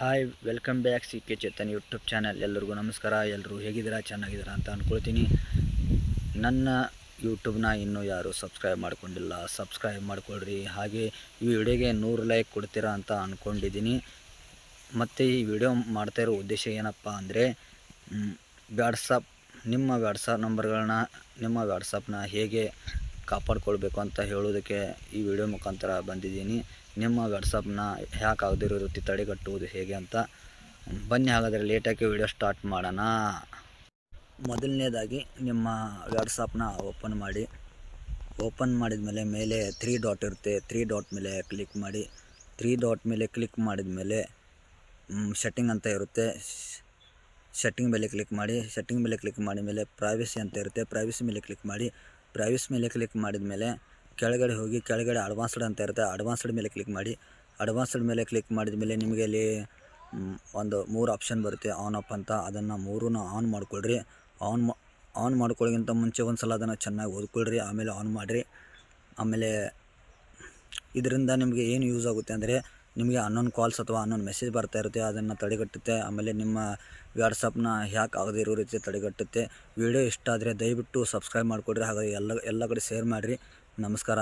Hi welcome back C K Chetan YouTube channel ಎಲ್ಲರಿಗೂ ನಮಸ್ಕಾರ. ಎಲ್ಲರೂ ಹೇಗಿದ್ದೀರಾ? ಚೆನ್ನಾಗಿದ್ದೀರಾ ಅಂತ ಅಂದ್ಕೊಳ್ತೀನಿ ನನ್ನ ಯೂಟ್ಯೂಬ್ನ ಇನ್ನೂ ಯಾರು ಸಬ್ಸ್ಕ್ರೈಬ್ ಮಾಡ್ಕೊಂಡಿಲ್ಲ. ಸಬ್ಸ್ಕ್ರೈಬ್ ಮಾಡ್ಕೊಳ್ರಿ. ಹಾಗೆ ಈ ವಿಡಿಯೋಗೆ ನೂರು ಲೈಕ್ ಕೊಡ್ತೀರಾ ಅಂತ ಅಂದ್ಕೊಂಡಿದ್ದೀನಿ ಮತ್ತು ಈ ವಿಡಿಯೋ ಮಾಡ್ತಾ ಇರೋ ಉದ್ದೇಶ ಏನಪ್ಪ ಅಂದರೆ ವ್ಯಾಟ್ಸಪ್ ನಿಮ್ಮ ವ್ಯಾಟ್ಸಪ್ ನಂಬರ್ಗಳನ್ನ ನಿಮ್ಮ ವ್ಯಾಟ್ಸಪ್ನ ಹೇಗೆ ಕಾಪಾಡ್ಕೊಳ್ಬೇಕು ಅಂತ ಹೇಳೋದಕ್ಕೆ ಈ ವಿಡಿಯೋ ಮುಖಾಂತರ ಬಂದಿದ್ದೀನಿ. ನಿಮ್ಮ ವಾಟ್ಸಪ್ನ ಹ್ಯಾಕ್ ಆಗದಿರೋ ರೀತಿ ತಡೆಗಟ್ಟುವುದು ಹೇಗೆ ಅಂತ ಬನ್ನಿ, ಹಾಗಾದರೆ ಲೇಟಾಗಿ ವಿಡಿಯೋ ಸ್ಟಾರ್ಟ್ ಮಾಡೋಣ. ಮೊದಲನೇದಾಗಿ ನಿಮ್ಮ ವ್ಯಾಟ್ಸಪ್ನ ಓಪನ್ ಮಾಡಿ. ಓಪನ್ ಮಾಡಿದ ಮೇಲೆ ಮೇಲೆ ತ್ರೀ ಡಾಟ್ ಇರುತ್ತೆ. ತ್ರೀ ಡಾಟ್ ಮೇಲೆ ಕ್ಲಿಕ್ ಮಾಡಿ. ತ್ರೀ ಡಾಟ್ ಮೇಲೆ ಕ್ಲಿಕ್ ಮಾಡಿದ ಮೇಲೆ ಸೆಟ್ಟಿಂಗ್ ಅಂತ ಇರುತ್ತೆ. ಸೆಟ್ಟಿಂಗ್ ಮೇಲೆ ಕ್ಲಿಕ್ ಮಾಡಿ. ಸೆಟ್ಟಿಂಗ್ ಮೇಲೆ ಕ್ಲಿಕ್ ಮಾಡಿದ ಮೇಲೆ ಪ್ರೈವಸಿ ಅಂತ ಇರುತ್ತೆ. ಪ್ರೈವಸಿ ಮೇಲೆ ಕ್ಲಿಕ್ ಮಾಡಿ. ಪ್ರೈವಸಿ ಮೇಲೆ ಕ್ಲಿಕ್ ಮಾಡಿದ ಮೇಲೆ ಕೆಳಗಡೆ ಹೋಗಿ ಕೆಳಗಡೆ ಅಡ್ವಾನ್ಸ್ಡ್ ಅಂತ ಇರುತ್ತೆ. ಅಡ್ವಾನ್ಸ್ಡ್ ಮೇಲೆ ಕ್ಲಿಕ್ ಮಾಡಿ. ಅಡ್ವಾನ್ಸ್ಡ್ ಮೇಲೆ ಕ್ಲಿಕ್ ಮಾಡಿದ ಮೇಲೆ ನಿಮಗೆ ಅಲ್ಲಿ ಒಂದು ಮೂರು ಆಪ್ಷನ್ ಬರುತ್ತೆ. ಆನ್ ಆಫ್ ಅಂತ. ಅದನ್ನು ಮೂರನ್ನ ಆನ್ ಮಾಡ್ಕೊಳ್ರಿ. ಆನ್ ಆನ್ ಮಾಡ್ಕೊಳ್ಳೋಕ್ಕಿಂತ ಮುಂಚೆ ಒಂದು ಸಲ ಅದನ್ನು ಚೆನ್ನಾಗಿ ಓದ್ಕೊಳ್ರಿ. ಆಮೇಲೆ ಆನ್ ಮಾಡಿರಿ. ಆಮೇಲೆ, ಇದರಿಂದ ನಿಮಗೆ ಏನು ಯೂಸ್ ಆಗುತ್ತೆ ಅಂದರೆ ನಿಮಗೆ ಹನ್ನೊಂದು ಕಾಲ್ಸ್ ಅಥವಾ ಹನ್ನೊಂದು ಮೆಸೇಜ್ ಬರ್ತಾ ಇರುತ್ತೆ, ಅದನ್ನು ತಡೆಗಟ್ಟುತ್ತೆ. ಆಮೇಲೆ ನಿಮ್ಮ ವ್ಯಾಟ್ಸಪ್ನ ಹ್ಯಾಕ್ ಆಗದೇ ಇರೋ ರೀತಿ ತಡೆಗಟ್ಟುತ್ತೆ. ವಿಡಿಯೋ ಇಷ್ಟ ಆದರೆ ದಯವಿಟ್ಟು ಸಬ್ಸ್ಕ್ರೈಬ್ ಮಾಡಿಕೊಡ್ರಿ. ಹಾಗಾಗಿ ಎಲ್ಲ ಎಲ್ಲ ಕಡೆ ಶೇರ್ ಮಾಡಿರಿ. ನಮಸ್ಕಾರ.